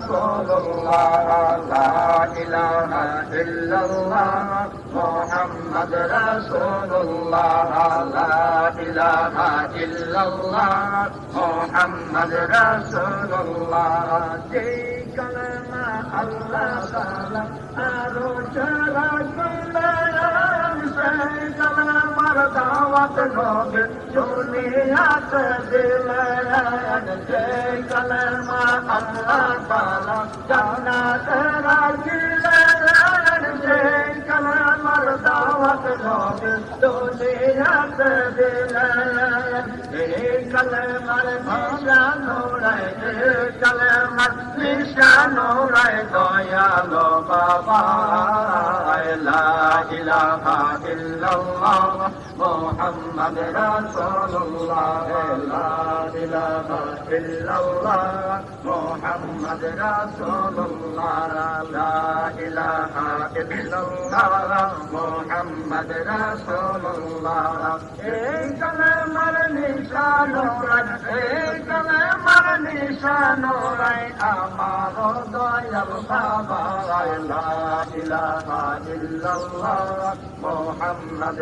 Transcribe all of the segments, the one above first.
رسول الله لا إله إلا الله محمد رسول الله لا إله إلا الله محمد رسول الله كلمة الله تعالى أرجو لكم لا কালেমার দাওয়াত নবে দুনিয়াতে দিলেন যেই কালেমা আল্লাহ তাআলা জান্নাতে রাখিলেন সেই কালেমার দাওয়াত নবে দুনিয়াতে দিলেন এই কালেমার নিশানোরায় এই কালেমার নিশানোরায় দয়ালো বাবা লা ইলাহা ইল্লাল্লাহ মুহাম্মদ রাসূলুল্লাহ লা ইলাহা ইল্লাল্লাহ মুহাম্মদ রাসূলুল্লাহ লা ইলাহা ইল্লাল্লাহ মুহাম্মদ রাসূলুল্লাহ এই কালেমার নিশানোরায় এই কালেমার মুহাম্মদ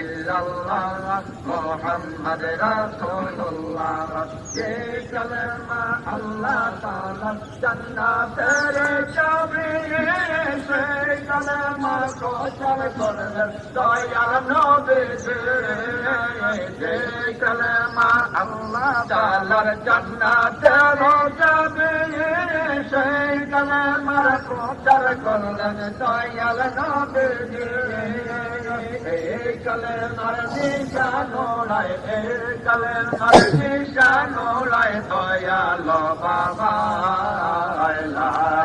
ইল্লাল্লাহ মুহাম্মদ রাসূলুল্লাহ। এই কালেমা আল্লাহ আল্লাহ তাআলার জান্নাতের চাবি সেই কালেমার কোশার করলেন দয়াল নবী এই কালেমার নিশানোড়ায় এই কালেমার নিশানোড়ায় দয়াল বাবা।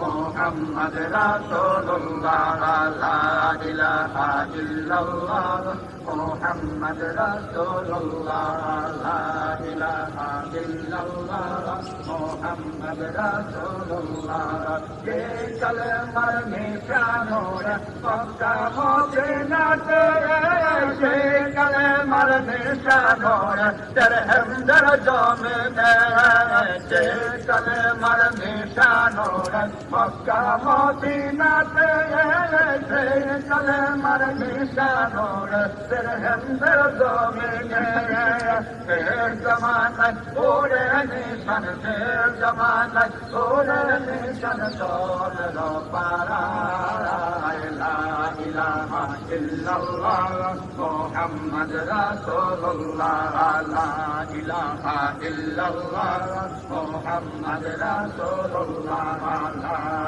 লা ইলাহা ইল্লাল্লাহ মুহাম্মদ রাসূলুল্লাহ লা ইলাহা ইল্লাল্লাহ মুহাম্মদ রাসূলুল্লাহ লা ইলাহা ইল্লাল্লাহ মুহাম্মদ রাসূলুল্লাহ যে কালেমার নিশানোড়ায় পক্কা মদিনাতে যে কালেমার নিশানোড়ায় দরহমদর জমে যে কালেমার নিশানোড়ায় মক্কা মদিনাতে যে কালেমার নিশানোড়ায় দরহমদর জমে ফের জমানায় ওরে নিশান ফের জমানায় ওরে নিশান তোর পারা লা ইলাহা ইল্লাল্লাহ মুহাম্মদ রাসূলুল্লাহ লা ইলাহা ইল্লাল্লাহ মুহাম্মদ রাসূলুল্লাহ লা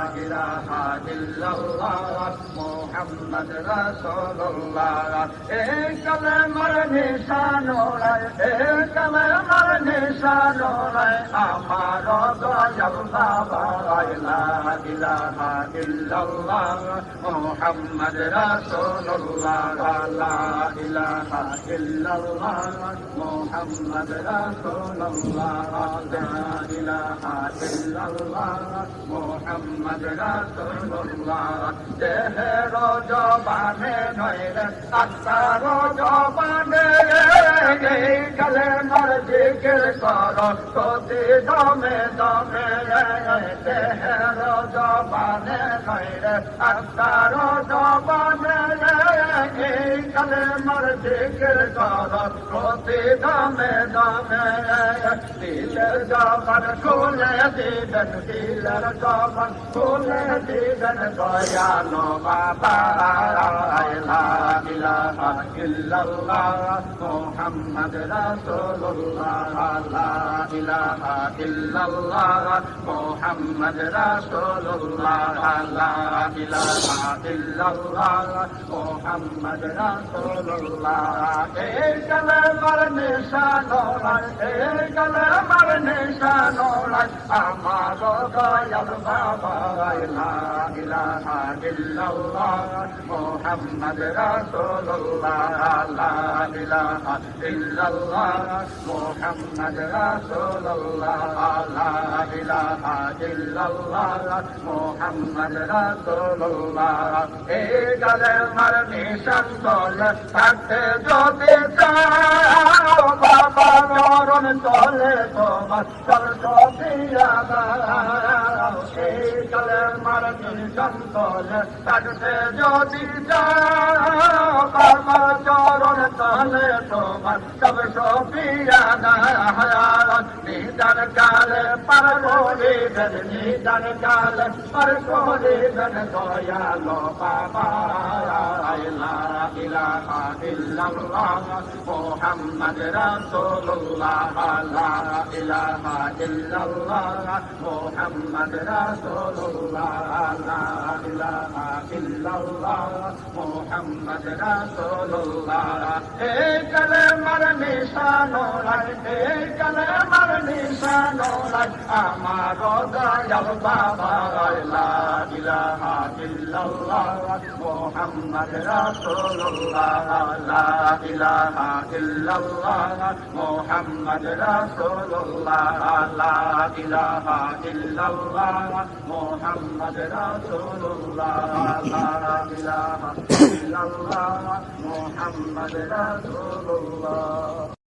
মুহাম্মদ রাসূলুল্লাহ লা ইলাহা ইল্লাল্লাহ মুহাম্মদ জবানে নয় রে আত্মার জবানে এই কালেমার জিকির কর প্রতি দমে দমে দেহের জবানে নয় রে আত্মার জবানে এই কালেমার জিকির কর প্রতি দমে। দমে দিলের জবান খুলে দিবেন, দিলের জবান খুলে দিবেন, দয়ালো বাবা। ইলাহা ইল্লাল্লাহ, মুহাম্মদ রাসূলুল্লাহ। লা ইলাহা ইল্লাল্লাহ, মুহাম্মদ রাসূলুল্লাহ। লা ইলাহা ইল্লাল্লাহ, মুহাম্মদ রাসূলুল্লাহ এই কালেমার দয়াল বাবা লা ইলাহা ইল্লাল্লাহ মুহাম্মদ রাসূলুল্লাহ লা ইলাহা ইল্লাল্লাহ মুহাম্মদ রাসূলুল্লাহ লা ইলাহা ইল্লাল্লাহ মুহাম্মদ রাসূলুল্লাহ এই কালেমার নিশান তলে থাকতে যদি বাবা চলে তোমার চল এই তলে থাকতে যদি চরণ তলে তোমার সব সবিয়া নিদান কালে পার করিবেন নিদান কালে পার করিবেন দয়ালো বাবা ইলাহা ইল্লাল্লাহ, মুহাম্মদ রাসূলুল্লাহ, লা ইলাহা ইল্লাল্লাহ, মুহাম্মদ রাসূলুল্লাহ ইলাহা ইল্লাল্লাহ মুহাম্মদ রাসূলুল্লাহ। এই কালেমার ইলাহা ইল্লাল্লাহ মুহাম্মদ রাসূলুল্লাহ। ইল্লাল্লাহ মুহাম্মদ রাসূলুল্লাহ।